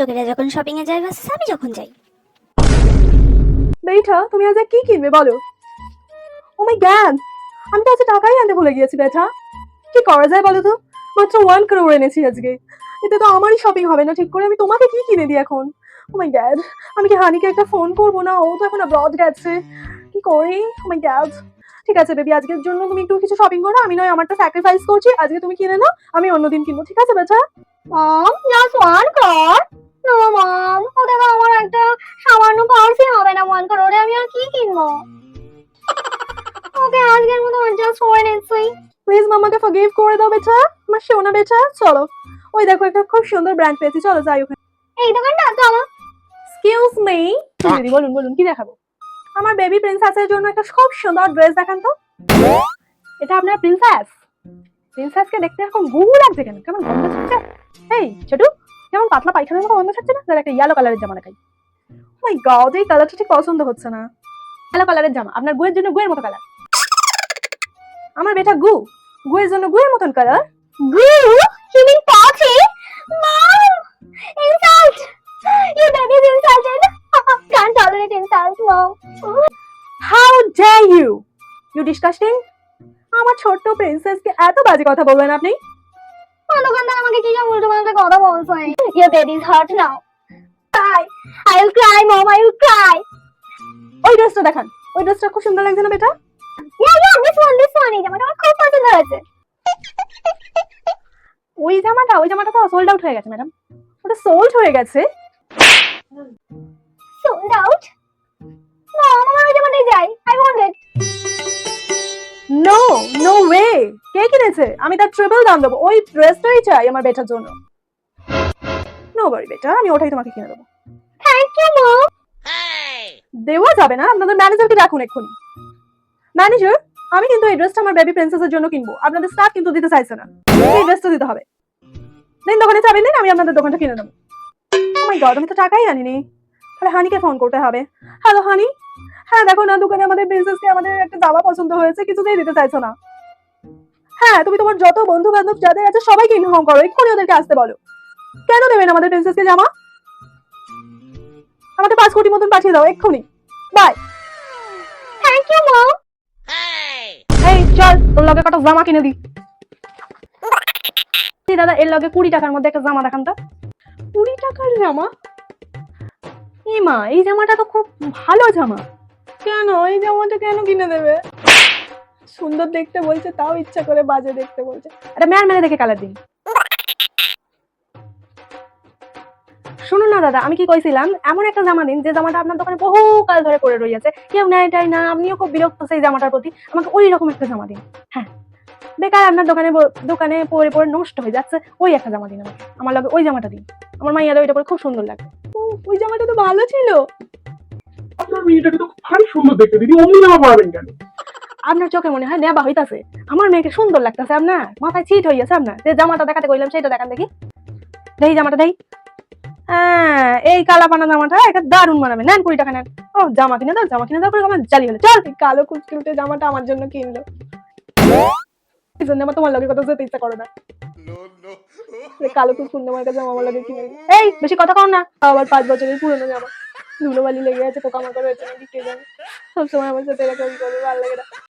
লোকেরা যখন শপিং এ যায় ভার্সেস আমি যখন যাই। বেটা তুমি আজ কি কিনবে বলো? ও মাই গ্যাড আমি তো আজ টাকাই আনতে ভুলে গিয়েছি বেটা কি করা যায় বলো তো? মাত্র ওয়ান করোড় এনেছি আজকে। এতে তো আমারই শপিং হবে না ঠিক করে? আমি তোমাকে কি কিনে দিই এখন? ও মাই গ্যাড আমি কি হানিকে একটা ফোন করব না? ও তো এখন ব্রড গেছে। কি করি? ও মাই গ্যাড ঠিক আছে বেবি আজকের জন্য তুমি একটু কিছু শপিং করো। আমি নয় আমারটা স্যাক্রিফাইস করছি। আজকে তুমি কিনে নাও আমি অন্যদিন কিনবো ঠিক আছে বেটা মম জাস্ট ওয়ান কার আজকের মতো জাস্ট ওয়ান এনসি প্লিজ মামাকে ফরগিভ করে দাও বেটা। আমার সোনা বেটা। চলো। ওই দেখো একটা খুব সুন্দর ব্র্যান্ড পেয়েছি। চলো যাই ওখানে। এই দোকানটা আমার। এক্সকিউজ মি দিদি বলুন বলুন কি দেখাবো? আমার বেবি প্রিন্সেসের জন্য একটা খুব সুন্দর ড্রেস দেখান তো। এটা আপনার প্রিন্সেস প্রিন্সেসকে দেখতে এরকম গু লাগছে কেন? কেমন গন্ধ ছাড়ছে? এই ছোটু কেমন পাতলা পায়খানার মতো গন্ধ ছাড়ছে না? তাহলে একটা ইয়েলো কালারের জামা দেখাই। মাই গড এই কালারটা ঠিক পছন্দ হচ্ছে না। ইয়েলো কালারের জামা আপনার গুয়ের জন্য গুয়ের মতো কালার আমার বেটা গু। গুয়ের জন্য গুয়ের মতন কালার গু? You mean party mom! Insult! Your baby is insulted can't tolerate insult mom. How dare you you disgusting আমার ছোট্ট প্রিন্সেসকে এত বাজে কথা বলবেন আপনি? দোকানদার আমাকে কি সব উল্টো পাল্টা কথা বলছে? Your baby is hurt now. Cry. I will cry mom I will cry. ওই ড্রেসটা দেখান। ওই ড্রেসটা খুব সুন্দর লাগছে না বেটা? This এই জামাটা আমার খুব পছন্দ হয়েছে। ওই জামাটা ওই জামাটা তো সোল্ড আউট হয়ে গেছে ম্যাডাম ওটা সোল্ড হয়ে গেছে। Sold out? mom আমার ওই জামাটাই চাই I want it no no way কে কিনেছে? আমি তার ট্রিপল দাম দেবো। ওই ড্রেসটাই চাই আমার বেটার জন্য। নো বাড়ি বেটা আমি ওটাই তোমাকে কিনে দেবো। Thank you mom দেওয়া যাবে না। আপনাদের ম্যানেজারকে রাখুন এক্ষুনি। ম্যানেজার আমি কিন্তু এই ড্রেসটা আমার বেবি প্রিন্সেসের জন্য কিনবো। আপনাদের স্টাফ কিন্তু দিতে চাইছে না। এই ড্রেসটা দিতে হবে। দিন দোকানে চাবি দিন আমি আপনাদের দোকানটা কিনে দেবো মাই গড আমি তো টাকাই আনিনি তাহলে হানিকে ফোন করতে হবে। হ্যালো হানি হ্যাঁ দেখো না, দোকানে আমাদের প্রিন্সেসকে আমাদের একটা জামা পছন্দ হয়েছে, কিছুতেই দিতে চাইছো না। হ্যাঁ তুমি তোমার যত বন্ধু বান্ধব যাদের আছে, সবাইকে ইনফর্ম করো, এক্ষুনি ওদেরকে আসতে বলো। কেন দেবেন আমাদের প্রিন্সেসকে জামা? আমাদের পাঁচ কোটি মতন পাঠিয়ে দাও, এক্ষুনি। বাই mom এই চল তোর লগে কত জামা কিনে দি। দাদা, এর লগে কুড়ি টাকার মধ্যে একটা জামা দেখান তো। কুড়ি টাকার জামা? এই মা, এই জামাটা তো খুব ভালো জামা। কেন? এই জামাটা কেন কিনে দেবে? সুন্দর দেখতে বলছে, তাও ইচ্ছা করে বাজে দেখতে বলছে। এটা মেয়ার মেরে দেখে কালার দিন। শুনুন না দাদা আমি কি কইছিলাম এমন একটা জামা দিন যে জামাটা আপনার দোকানে বহু কাল ধরে পড়ে রয়েছে কেউ নেয় টাই না আপনিও খুব বিরক্ত সেই জামাটার প্রতি। আমাকে ওই রকম একটা জামা দিন। হ্যাঁ বেকার আপনার দোকানে দোকানে পরে পরে নষ্ট হয়ে যাচ্ছে ওই একটা জামা দিন আমাকে। আমার লাগে ওই জামাটা দিন। আমার মাইয়াদের ওইটা পরে খুব সুন্দর লাগে। ওই জামাটা তো ভালো ছিল। আপনার মেয়েটাকে তো ভারী সুন্দর দেখতে দিদি অমনি জামা পরাবেন কেন? আপনার চোখে মনে হয় নেবা হইতাছে। আমার মেয়েকে সুন্দর লাগতেছে আপনার। মাথায় চিট হইয়াছে আপনার। যে জামাটা দেখাতে কইলাম সেটা দেখান দেখি। দেই জামাটা দেই। হ্যাঁ এই কালা পানা জামাটা একটা দারুণ মানাবে নেন কুড়ি টাকা, নেন। ও, জামা কিনে দাও, জামা কিনে দাও করে আমার জালি হলো চল কালো কুচকুটে জামাটা আমার জন্য কিনলো। এই জন্য আমার তোমার লগে কথা যেতে ইচ্ছা করে না। কালো কুচকুটে আমার কাছে আমার লাগে কিনে এই, বেশি কথা কও না। আবার পাঁচ বছরের পুরনো জামা। ধুলোবালি লেগে আছে, পোকামাকড় হয়েছে, নাকি কে জানে। সবসময় আমার সাথে এরকম করবে ভালো লাগে না।